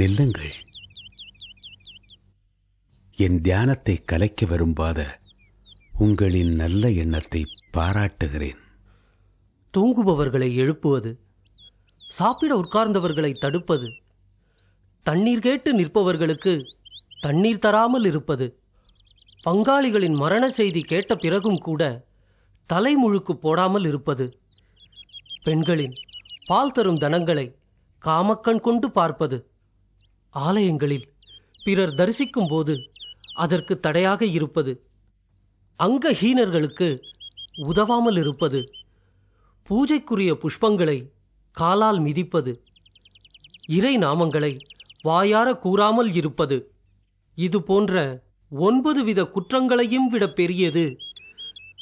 நில்லுங்கள். என் தியானத்தை கலைக்க விரும்பாத உங்களின் நல்ல எண்ணத்தை பாராட்டுகிறேன். தூங்குபவர்களை எழுப்புவது சாப்பிட உட்கார்ந்தவர்களை தடுப்பது தண்ணீர் கேட்டு நிற்பவர்களுக்கு தண்ணீர் தராமல் இருப்பது பங்காளிகளின் மரண செய்தி கேட்ட பிறகும் கூட தலைமுழுக்கு போடாமல் இருப்பது பெண்களின் பால் தரும் தனங்களை காமக்கண் கொண்டு பார்ப்பது. ஆலயங்களில் பிறர் தரிசிக்கும் போது அதற்கு தடையாக இருப்பது அங்கஹீனர்களுக்கு உதவாமல் இருப்பது பூஜைக்குரிய புஷ்பங்களை காலால் மிதிப்பது இறை நாமங்களை வாயார கூறாமல் இருப்பது. இது போன்ற ஒன்பது வித குற்றங்களையும் விட பெரியது.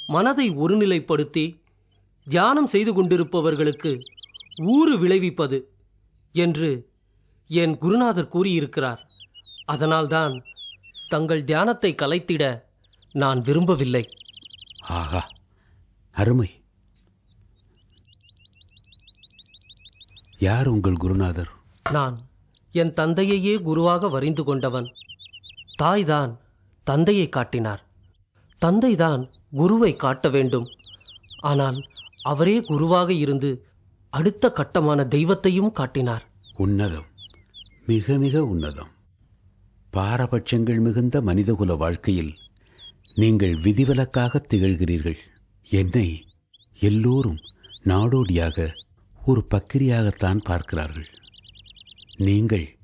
மனதை ஒருநிலைப்படுத்தி தியானம் செய்து கொண்டிருப்பவர்களுக்கு ஊறு விளைவிப்பது என்று என் குருநாதர் கூறியிருக்கிறார். அதனால்தான் தங்கள் தியானத்தை கலைத்திட நான் விரும்பவில்லை. ஆகா அருமை. யார் உங்கள் குருநாதர்? நான் என் தந்தையையே குருவாக வரிந்து கொண்டவன். தாய்தான் தந்தையை காட்டினார். தந்தைதான் குருவை காட்ட வேண்டும். ஆனால் அவரே குருவாக இருந்து அடுத்த கட்டமான தெய்வத்தையும் காட்டினார். உன்னதம். மிக மிக உன்னதம். பாரபட்சங்கள் மிகுந்த மனிதகுல வாழ்க்கையில் நீங்கள் விதிவிலக்காக திகழ்கிறீர்கள். என்னை எல்லோரும் நாடோடியாக ஒரு பக்கிரியாகத்தான் பார்க்கிறார்கள். நீங்கள்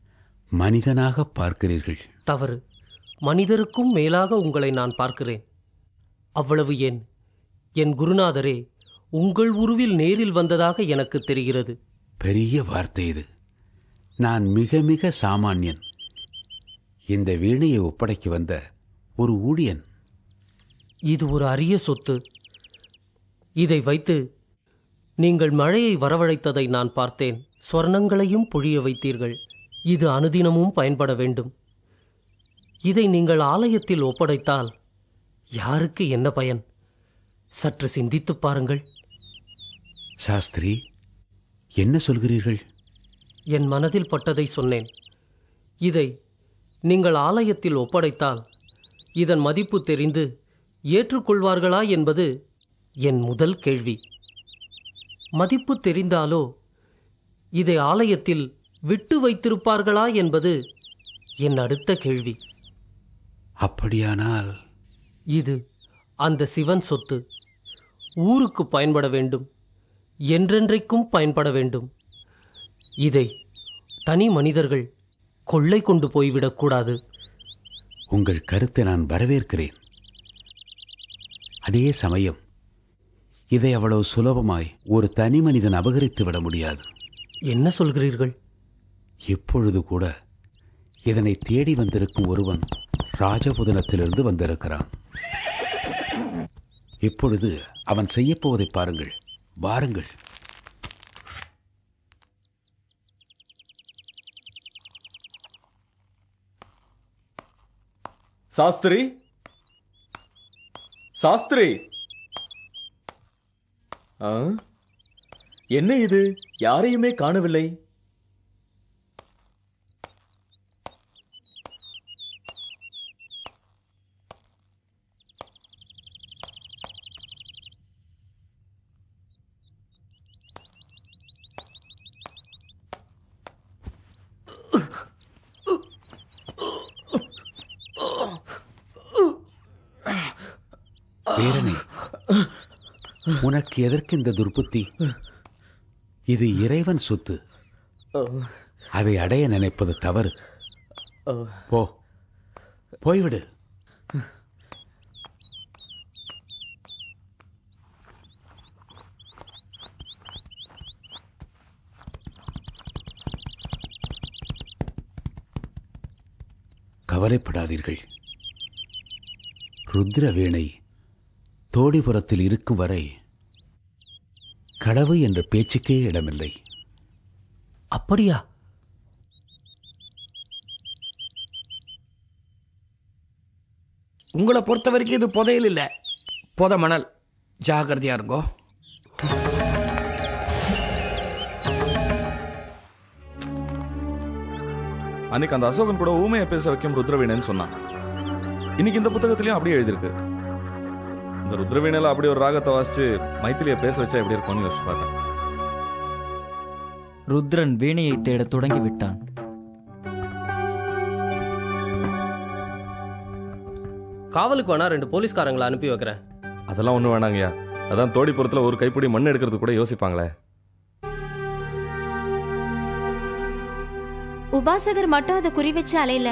மனிதனாக பார்க்கிறீர்கள். தவறு. மனிதருக்கும் மேலாக உங்களை நான் பார்க்கிறேன். அவ்வளவு ஏன்? என் குருநாதரே உங்கள் உருவில் நேரில் வந்ததாக எனக்கு தெரிகிறது. பெரிய வார்த்தை இது. நான் மிக மிக சாமானியன். இந்த வீணையை ஒப்படைக்க வந்த ஒரு ஊழியன். இது ஒரு அரிய சொத்து. இதை வைத்து நீங்கள் மழையை வரவழைத்ததை நான் பார்த்தேன். ஸ்வர்ணங்களையும் பொழிய வைத்தீர்கள். இது அனுதினமும் பயன்பட வேண்டும். இதை நீங்கள் ஆலயத்தில் ஒப்படைத்தால் யாருக்கு என்ன பயன்? சற்று சிந்தித்துப் பாருங்கள். சாஸ்திரி என்ன சொல்கிறீர்கள்? என் மனதில் பட்டதை சொன்னேன். இதை நீங்கள் ஆலயத்தில் ஒப்படைத்தால் இதன் மதிப்பு தெரிந்து ஏற்றுக்கொள்வார்களா என்பது என் முதல் கேள்வி. மதிப்பு தெரிந்தாலோ இதை ஆலயத்தில் விட்டு வைத்திருப்பார்களா என்பது என் அடுத்த கேள்வி. அப்படியானால் இது அந்த சிவன் சொத்து ஊருக்கு பயன்பட வேண்டும் என்றென்றைக்கும் பயன்பட வேண்டும். இதை தனி மனிதர்கள் கொள்ளை கொண்டு போய்விடக்கூடாது உங்கள் கருத்தை நான் வரவேற்கிறேன். அதே சமயம் இதை அவ்வளவு சுலபமாய் ஒரு தனி மனிதன் அபகரித்து விட முடியாது. என்ன சொல்கிறீர்கள்? இப்பொழுது கூட இதனை தேடி வந்திருக்கும் ஒருவன் ராஜபுதனத்திலிருந்து வந்திருக்கிறான். இப்பொழுது அவன் செய்யப்போவதை பாருங்கள் வாருங்கள். சாஸ்திரி? சாஸ்திரி? ஆ? என்ன இது? யாரையுமே காணவில்லை. வீரனே உனக்கு எதற்கு இந்த துர்புத்தி? இது இறைவன் சொத்து. அதை அடைய நினைப்பது தவறு. ஓ. போ போய்விடு. கவலைப்படாதீர்கள். ருத்ர வீணை தோடிபுரத்தில் இருக்கும் வரை களவு என்ற பேச்சுக்கே இடமில்லை. அப்படியா? உங்களை பொறுத்த வரைக்கும் இது புதையல் இல்லை. புத மணல். ஜாகிரதையா இருங்கோ. அன்னைக்கு அந்த அசோகன் கூட ஊமையை பேச வைக்கும் ருத்ரவீணன்னு சொன்னான். இன்னைக்கு இந்த புத்தகத்திலயும் அப்படியே எழுதியிருக்கு. இந்த ருத்ரவீணையில அப்படி ஒரு ராகத்தை வாசிச்சு மைத்திலியை பேச வச்சா எப்படி இருக்கும்னு யோசிச்சு பார்த்தேன் ருத்ரன் வீணையை தேடத் தொடங்கி விட்டான் காவலுக்கு வேணா ரெண்டு போலீஸ்காரங்களை அனுப்பி வைக்கிறேன். அதெல்லாம் ஒண்ணு வேணாங்கய்யா. அதான் தோடிப்புறத்துல ஒரு கைப்பிடி மண் எடுக்கிறது கூட யோசிப்பாங்களே. உபாசகர் மட்டும் அதை குறி வச்சு அலையில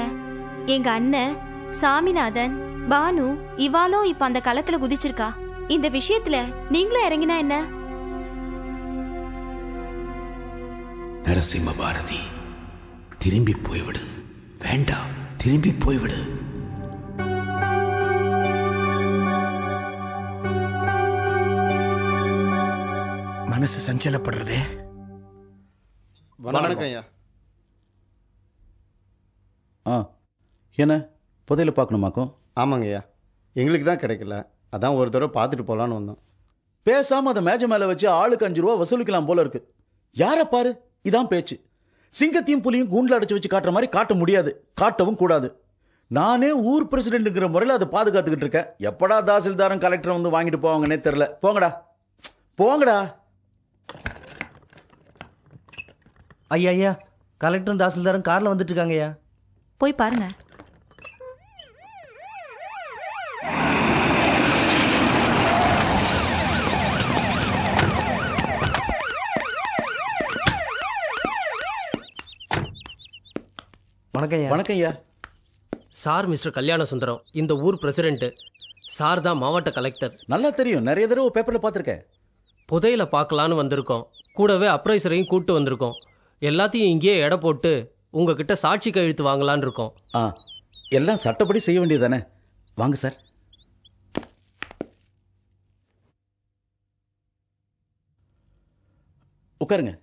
எங்க அண்ணன் சாமிநாதன் பானு இவாலும் இப்ப அந்த களத்துல குதிச்சிருக்கா. இந்த விஷயத்துல நீங்களும் இறங்கினா என்ன? நரசிம்ம பாரதி திரும்பி போய்விடு. வேண்டாம் திரும்பி போய்விடு. மனசு சஞ்சலப்படுறதே. வணக்கம் ஐயா. ஆ என்ன? புதையல பார்க்கணுமாக்கும்? ஆமாங்க ஐயா. எங்களுக்கு தான் கிடைக்கல. அதான் ஒரு தடவை பார்த்துட்டு போகலான்னு வந்தோம். பேசாம அதை மேஜ மேல வச்சு ஆளுக்கு அஞ்சு ரூபா வசூலிக்கலாம் போல இருக்கு. யாரை பாரு? இதான் பேச்சு. சிங்கத்தையும் புலியும் கூண்டில் அடைச்சு வச்சு காட்டுற மாதிரி காட்ட முடியாது. காட்டவும் கூடாது. நானே ஊர் பிரசிடென்ட்டுங்கிற முறையில் அதை பாதுகாத்துக்கிட்டு இருக்கேன். எப்படா தாசில்தாரம் கலெக்டர் வந்து வாங்கிட்டு போவாங்கன்னே தெரில போங்கடா. போங்கடா. ஐயா ஐயா. கலெக்டரும் தாசில்தாரும் கார்ல வந்துட்டு இருக்காங்க ஐயா. போய் பாருங்க. வணக்கம் வணக்கம் ஐயா சார் மிஸ்டர் கல்யாண சுந்தரம் இந்த ஊர் பிரசிடென்ட் சார் தான் மாவட்ட கலெக்டர். நல்லா தெரியும். நிறைய தடவை பேப்பரில் பார்த்துருக்கேன் புதையல பார்க்கலான்னு வந்திருக்கோம். கூடவே அப்ரைசரையும் கூட்டு வந்திருக்கோம். எல்லாத்தையும் இங்கேயே எடை போட்டு உங்ககிட்ட சாட்சி கையெழுத்து வாங்கலான்னு இருக்கோம். ஆ எல்லாம் சட்டப்படி செய்ய வேண்டியது தானே வாங்க சார். உட்காருங்க.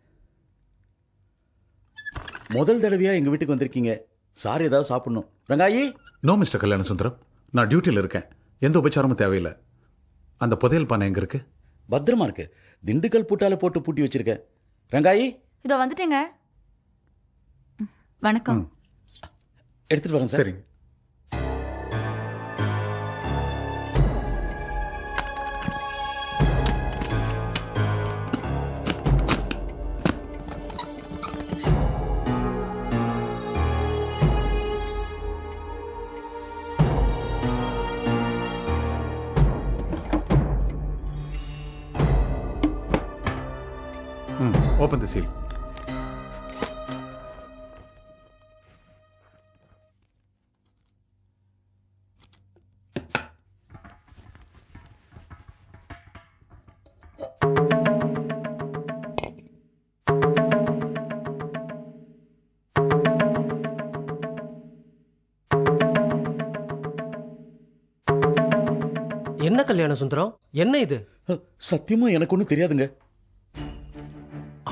முதல் தடவையா எங்க வீட்டுக்கு வந்திருக்கீங்க? சார் ஏதாவது சாப்பிடணும். ரங்காயி? நோ மிஸ்டர் கல்யாண சுந்தரம் நான் டியூட்டியில் இருக்கேன். எந்த உபச்சாரமும் தேவையில்லை. அந்த புதையல் பானை எங்க இருக்கு? பத்திரமா இருக்கு. திண்டுக்கல் பூட்டால போட்டு பூட்டி வச்சிருக்கேன். ரங்காயி? இதோ வந்துட்டேங்க. வணக்கம். எடுத்துட்டு வரேன் சார். சரிங்க. ஓப்பன் தி சீல் என்ன கல்யாண சுந்தரம்? என்ன இது? சத்தியமா எனக்கு ஒன்றும் தெரியாதுங்க.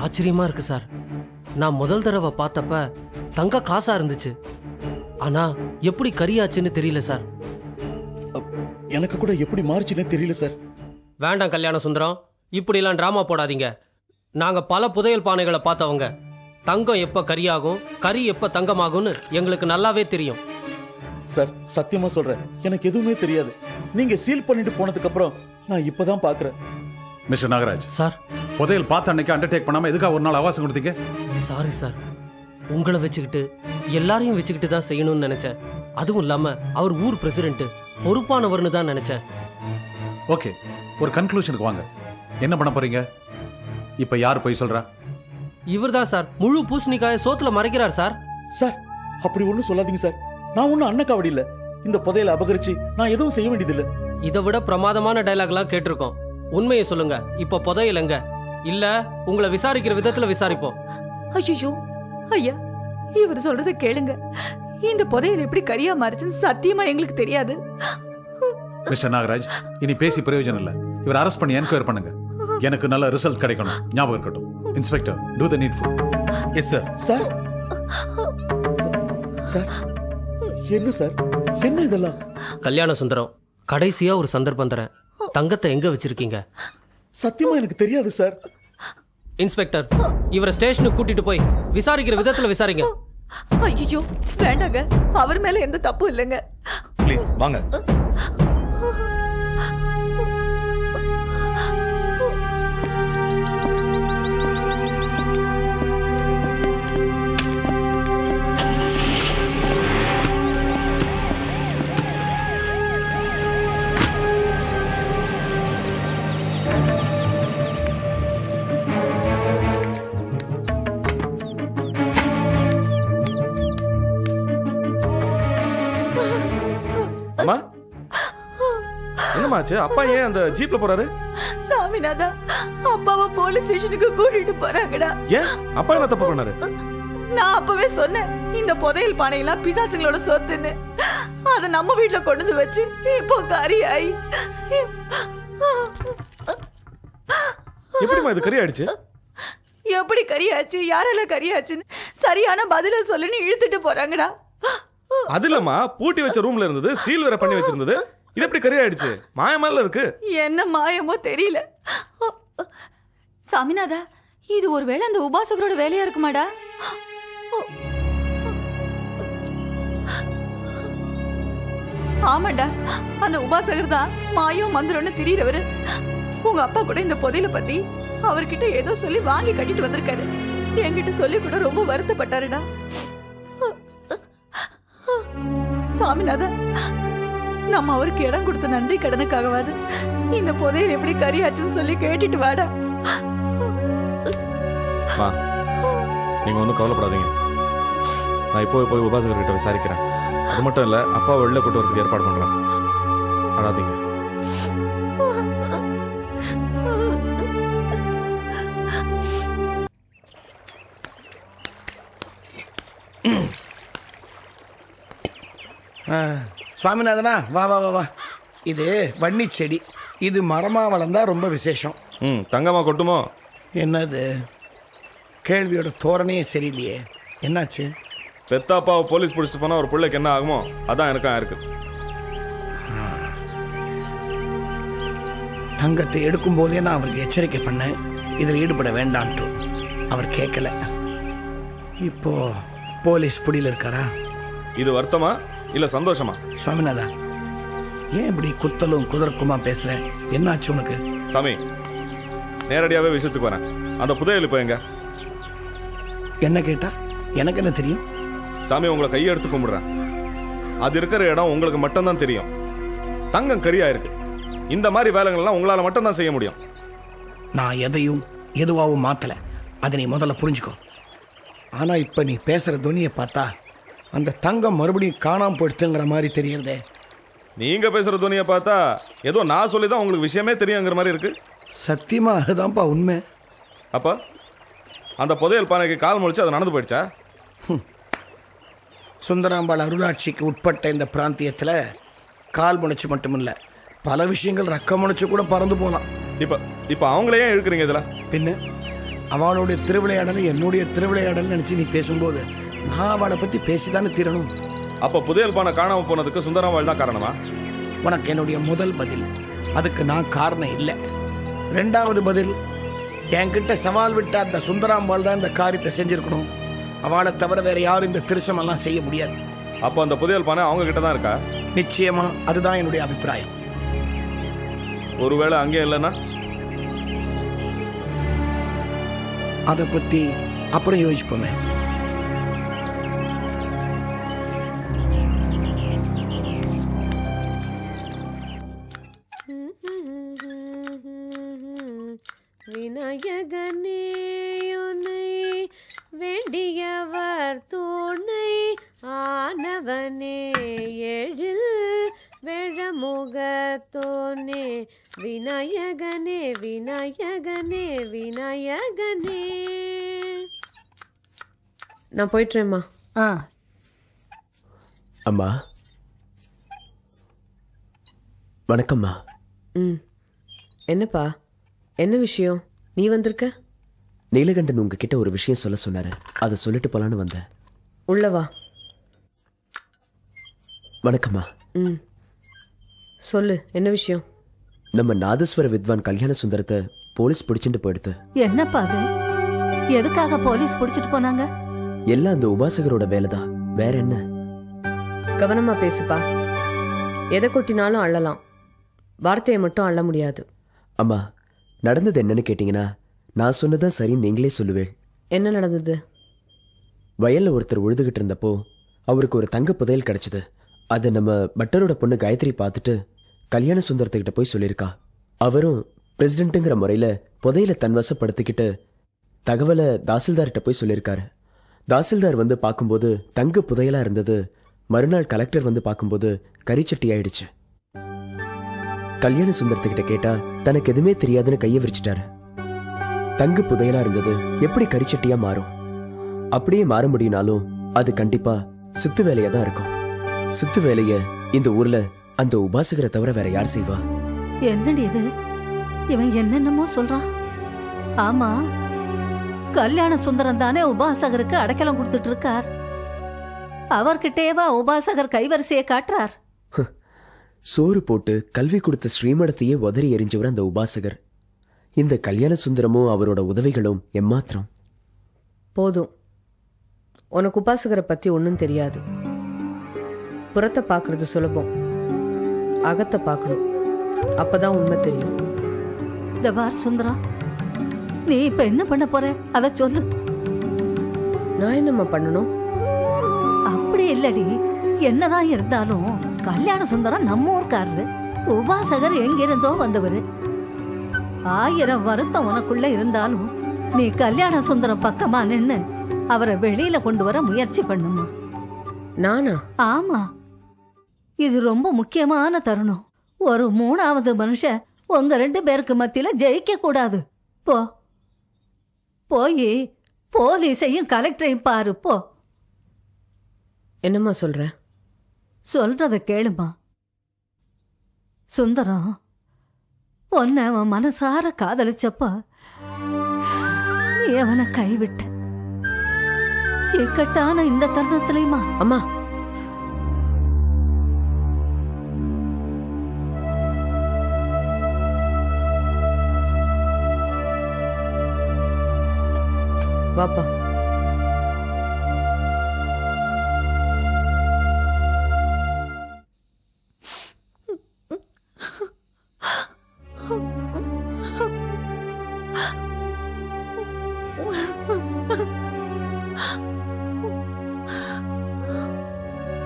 ஆச்சரியமா இருக்கு சார். நான் முதல் தடவை பார்த்தப்ப தங்க காசா இருந்துச்சு. ஆனா எப்படி கரியாச்சுன்னு தெரியல சார். எனக்கு கூட எப்படி மாறுச்சுன்னே தெரியல சார். வேண்டாம் கல்யாண சுந்தரம். இப்படிலாம் டிராமா போடாதீங்க. நாங்க பல புதையல் பானைகளை பார்த்தவங்க. தங்கம் எப்ப கரியாகும் கரி எப்ப தங்கமாகும்னு எங்களுக்கு நல்லாவே தெரியும். சார் சத்தியமா சொல்றேன். எனக்கு எதுவுமே தெரியாது. நீங்க சீல் பண்ணிட்டு போனதுக்கு அப்புறம் நான் இப்பதான் பாக்குறேன். மிஸ்டர் நாகராஜ். சார். புதையல் பார்த்த அன்னைக்கு அண்டர்டேக் பண்ணாம எதுக்காக ஒரு நாள் அவகாசம் கொடுத்தீங்க? சாரி சார் உங்களை வச்சுக்கிட்டு எல்லாரையும் வச்சுக்கிட்டு தான் செய்யணும்னு நினைச்சேன். அதுவும் இல்லாம அவர் ஊர் பிரசிடென்ட் பொறுப்பானவர்னு தான் நினைச்சேன். ஓகே ஒரு கன்க்ளூஷனுக்கு வாங்க. என்ன பண்ண போறீங்க? இப்ப யார் போய் சொல்றா? இவர்தான் சார் முழு பூசணிக்காய சோத்துல மறைக்கிறார் சார் சார் அப்படி ஒண்ணும் சொல்லாதீங்க சார் நான் ஒண்ணும் அன்னக்காவடி இல்ல. இந்த புதையலை அபகரிச்சு நான் எதுவும் செய்ய வேண்டியதில்லை. இதை விட பிரமாதமான டைலாக்லாம் கேட்டிருக்கோம். உண்மையை சொல்லுங்க. இப்ப புதையல் எங்க? இல்ல உங்களை விசாரிக்கிற விதத்துல விசாரிப்போம். ஐயோ ஐயா இவர் சொல்றத கேளுங்க. இந்த புதையல் எப்படி கரியா மாறுச்சுன்னு சத்தியமா எங்களுக்கு தெரியாது. மிஸ்டர் நாகராஜ் இனி பேசி பிரயோஜனம் இல்ல. இவர் அரெஸ்ட் பண்ணி என்கொயர் பண்ணுங்க. எனக்கு நல்ல ரிசல்ட் கிடைக்கணும். ஞாபகம் இருக்கட்டும். Inspector do the NEET full S sir sir sir என்ன சார் என்ன இதெல்லாம்? கல்யாண சுந்தரம். கடைசியா ஒரு சந்தர்ப்பம் தரேன். தங்கத்தை எங்க வச்சிருக்கீங்க? சத்தியமா எனக்கு தெரியாது சார். இன்ஸ்பெக்டர் இவரை ஸ்டேஷனுக்கு கூட்டிட்டு போய் விசாரிக்கிற விதத்துல விசாரிங்க. ஐயோ வேண்டாங்க. அவர் மேல எந்த தப்பும் இல்லைங்க. ப்ளீஸ் வாங்க. என்னமாச்சு அப்பா ஏன் அந்த ஜீப்ல போறாரு? சாமிநாதா அப்பாவை போலீஸ் ஸ்டேஷனுக்கு கூட்டிட்டு போறாங்கடா. ஏன்? அப்பா என்ன தப்பு பண்ணாரு? நான் அப்பவே சொன்னேன் இந்த புதையல் பானையெல்லாம் பிசாசுங்களோட சொத்துன்னு. அத நம்ம வீட்ல கொண்டு வந்து வச்சு இப்போ கறியாயி. எப்படிம்மா இது கறி ஆயிடுச்சு எப்படி கறியாச்சு? யாரெல்லாம் கறியாச்சுன்னு சரியான பதில சொல்லுன்னு இழுத்துட்டு போறாங்கடா. அது இல்லம்மா பூட்டி வச்ச ரூம்ல இருந்தது சீல் வேற பண்ணி வச்சிருந்தது. இது எப்படி கறி ஆயிடுச்சு? மாயமால இருக்கு. என்ன மாயமோ தெரியல. சாமிநாதா இது ஒருவேளை அந்த உபாசகரோட வேலையா இருக்குமாடா? ஆமாண்டா அந்த உபாசகர் தான் மாயம் மந்திரம்னு தெரியறவரு. உங்க அப்பா கூட இந்த புதையில பத்தி அவர்கிட்ட ஏதோ சொல்லி வாங்கி கட்டிட்டு வந்திருக்காரு. என்கிட்ட சொல்லி கூட ரொம்ப வருத்தப்பட்டாருடா. சாமிநாதன் நம்ம அவருக்கு இடம் கொடுத்த நன்றி கடனுக்காகவாது. இந்த புதையல் எப்படி கரியாச்சுன்னு சொல்லி கேட்டுட்டு வாடா. நீங்க ஒன்றும் கவலைப்படாதீங்க. நான் இப்போ போய் உபாசகர் கிட்ட விசாரிக்கிறேன். அது மட்டும் இல்ல அப்பா வெளில கூட்டு வரதுக்கு ஏற்பாடு பண்றேன். அழாதீங்க. ஆ, சுவாமிநாதனா வா வா வா வா. இது வன்னி செடி. இது மரமா வளர்ந்தா ரொம்ப விசேஷம். ம் தங்கம்மா கொட்டுமோ? என்னது? கேள்வியோட தோரணையே சரியில்லையே. என்னாச்சு? பெத்தாப்பாவை போலீஸ் பிடிச்சிட்டு போனா ஒரு பிள்ளைக்கு என்ன ஆகுமோ? அதான் எனக்கும் இருக்கு தங்கத்தை எடுக்கும் போதே நான் அவருக்கு எச்சரிக்கை பண்ணேன். இதில் ஈடுபட வேண்டான்ட்டு. அவர் கேட்கல. இப்போ போலீஸ் பிடியில் இருக்காரா? இது வருத்தமா? இல்ல சந்தோஷமா? சுவாமிநாதா ஏன் இப்படி குத்தலும் குதர்க்குமா பேசுற? என்னாச்சு உனக்கு? சாமி நேரடியாவே விஷயத்துக்கு வரேன். அந்த புதையல் இப்போ எங்க? என்ன கேட்டா? எனக்கு என்ன தெரியும்? சாமி உங்களை கையெடுத்து கும்பிடுறேன். அது இருக்கிற இடம் உங்களுக்கு மட்டும்தான் தெரியும். தங்கம் கரியா இருக்கு. இந்த மாதிரி வேலைகள்லாம் உங்களால மட்டும்தான் செய்ய முடியும். நான் எதையும் எதுவாகவும் மாத்தல. அதை நீ முதல்ல புரிஞ்சுக்கோ. ஆனா இப்ப நீ பேசுற துணியை பார்த்தா அந்த தங்கம் மறுபடியும் காணாம போயிடுச்சுங்கிற மாதிரி தெரியறதே. நீங்க பேசுற துணியை பார்த்தா ஏதோ நான் சொல்லி தான் உங்களுக்கு விஷயமே தெரியுங்கிற மாதிரி இருக்கு. சத்தியமா அதுதான்ப்பா உண்மை. அப்ப அந்த புதையல் பானைக்கு கால் முழிச்சு அது நடந்து போயிடுச்சா? சுந்தராம்பாள் அருளாட்சிக்கு உட்பட்ட இந்த பிராந்தியத்துல கால் முனைச்சு மட்டுமில்ல பல விஷயங்கள் ரக்க முனைச்சு கூட பறந்து போலாம். இப்ப இப்ப அவங்களே ஏன் இழுக்கிறீங்க இதுல பின்ன அவளுடைய திருவிளையாடலை என்னுடைய திருவிளையாடல் நினைச்சு நீ பேசும்போது நான் அவளை பத்தி பேசிதானே தீரணும். அப்ப புதையல் பானை காணாம போனதுக்கு சுந்தரமாள் தான் காரணமா? உனக்கு என்னுடைய முதல் பதில். அதுக்கு நான் காரணம் இல்லை. ரெண்டாவது பதில் என்கிட்ட சவால் விட்ட அந்த சுந்தராம்பாள் தான் இந்த காரியத்தை செஞ்சிருக்கணும். அவளை தவிர வேற யாரும் இந்த திருசமெல்லாம் செய்ய முடியாது. அப்ப அந்த புதையல் பானை அவங்க கிட்ட தான் இருக்கா? நிச்சயமா அதுதான் என்னுடைய அபிப்பிராயம். ஒருவேளை அங்கேயும் இல்லைன்னா? அதை பத்தி அப்புறம் யோசிப்போமே. நான் போயிட்டுறேம்மா ஆ. அம்மா. வணக்கம்மா. ம். என்னப்பா? என்ன விஷயம்? நீ வந்திருக்க? நீலகண்டன் உங்ககிட்ட ஒரு விஷயம் சொல்ல சொன்னாரு. அதை சொல்லிட்டு போலான்னு வந்தேன். உள்ள வா. வணக்கம்மா. ம். சொல்லு என்ன விஷயம்? நம்ம நாதஸ்வர வித்வான் கல்யாண சுந்தரத்தை போலீஸ் பிடிச்சிட்டு போயிடுது. என்னப்பா அது? எதுக்காக போலீஸ் புடிச்சிட்டு போனாங்க? எல்லாம் அந்த உபாசகரோட வேலைதான். வேற என்ன? கவனமா பேசுப்பா. எதை கொட்டினாலும் அள்ளலாம். வார்த்தையை மட்டும் அள்ள முடியாது. அம்மா நடந்தது என்னன்னு கேட்டீங்கன்னா நான் சொன்னதான் சரின்னு நீங்களே சொல்லுவேன் என்ன நடந்தது? வயல்ல ஒருத்தர் உழுதுகிட்டு இருந்தப்போ அவருக்கு ஒரு தங்க புதையல் கிடைச்சது. அதை நம்ம பட்டரோட பொண்ணு காயத்ரி பார்த்துட்டு கல்யாண சுந்தரத்துக்கிட்ட போய் சொல்லியிருக்கா. அவரும் பிரசிடென்ட்டுங்கிற முறையில புதையல தன்வசப்படுத்திக்கிட்டு தகவலை தாசில்தார்கிட்ட போய் சொல்லியிருக்காரு. தாசில்தார் வந்து பார்க்கும்போது தங்க புதையலா இருந்தது. மறுநாள் கலெக்டர் வந்து பார்க்கும்போது கரிச்சட்டி ஆயிடுச்சு. கல்யாண சுந்தரத்துக்கிட்ட கேட்டா தனக்கு எதுவுமே தெரியாதுன்னு கையை விரிச்சிட்டாரு. தங்கு புதையலா இருந்தது. எப்படி கரிச்சட்டியா மாறும்? அப்படியே மாற முடியினாலும் அது கண்டிப்பா சித்து வேலையா தான் இருக்கும். சித்து வேலைய இந்த ஊர்ல அந்த உபாசகரை தவிர வேற யார் செய்வா? என்னடி இது? இவன் என்னென்னமோ சொல்றான். ஆமா கல்யாண சுந்தரம் தானே உபாசகருக்கு அடைக்கலம் கொடுத்துட்டு இருக்கார் அவர்கிட்டேவா உபாசகர் கைவரிசையை காட்டுறார். சோறு போட்டு கல்வி கொடுத்த ஸ்ரீமடத்தையே உதறி எறிஞ்சவர் அந்த உபாசகர். இந்த கல்யாண சுந்தரமும் அவரோட உதவிகளும் எம்மாத்திரம். போதும். உனக்கு உபாசகரை பத்தி ஒன்றும் தெரியாது. புறத்தை பார்க்கறது சுலபம். அகத்தை பார்க்கணும். அப்பதான் உண்மை தெரியும். இந்த பார் சுந்தரா நீ இப்ப என்ன பண்ண போற? அத சொல்லு. நான் என்னம்மா பண்ணணும்? அப்படி இல்லடி. என்னதான் இருந்தாலும் கல்யாண சுந்தரம் நம்ம ஊர்க்காரரு. உபாசகர் எங்கிருந்தோ வந்தவரு. ஆயிரம் வருத்தம் உனக்குள்ள இருந்தாலும் நீ கல்யாண சுந்தரம் பக்கமா நின்னு அவரை வெளியில கொண்டு வர முயற்சி பண்ணுமா நானா? ஆமா. இது ரொம்ப முக்கியமான தருணம். ஒரு மூணாவது மனுஷன் உங்க ரெண்டு பேருக்கு மத்தியில ஜெயிக்க கூடாது. போ. போய் போலீஸையும் கலெக்டரையும் பாரு போ. என்னம்மா சொல்ற? சொல்றத கேளுமா. சுந்தரம் உன்னை அவன் மனசார காதலிச்சப்ப நீ அவனை கைவிட்ட. இக்கட்டான இந்த தருணத்திலையுமா? அம்மா வாப்பா.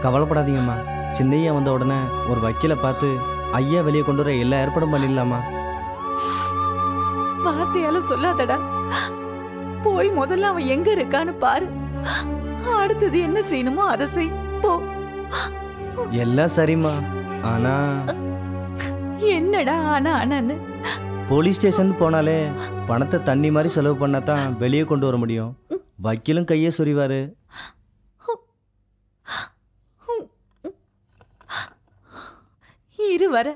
கவலைப்படாதீங்கம்மா. சின்னையா வந்த உடனே ஒரு வக்கீலை பார்த்து ஐயா வெளியே கொண்டு வர எல்லா ஏற்பாடும் பண்ணிடலாமா? வார்த்தையால சொல்லாதடா. போய் முதல்ல அவன் எங்க இருக்கான்னு பாரு. அடுத்தது என்ன செய்யணுமோ அதை செய். போ. எல்லாம் சரிம்மா. ஆனா என்னடா ஆனா ஆனான்னு. போலீஸ் ஸ்டேஷன் போனாலே பணத்தை தண்ணி மாதிரி செலவு பண்ணா தான் வெளியே கொண்டு வர முடியும். வக்கீலும் கையே சொறிவாரு இரு வர.